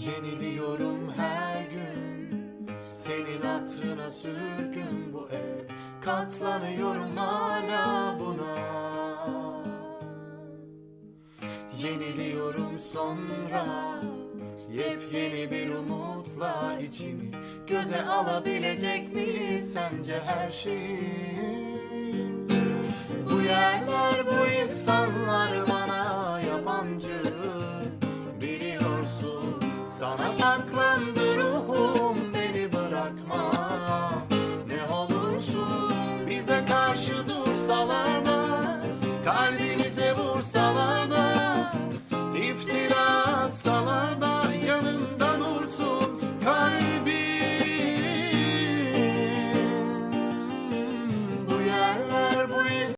Yeniliyorum her gün. Senin hatırına sürgün bu ev. Katlanıyorum hala buna. Yeniliyorum sonra. Yepyeni bir umutla içimi Göze alabilecek miyiz sence her şeyi yerler bu insanlar bana yabancı. Biliyorsun sana saklandı ruhum beni bırakma. Ne olursun bize karşı dursalar da Kalbimize vursalar da.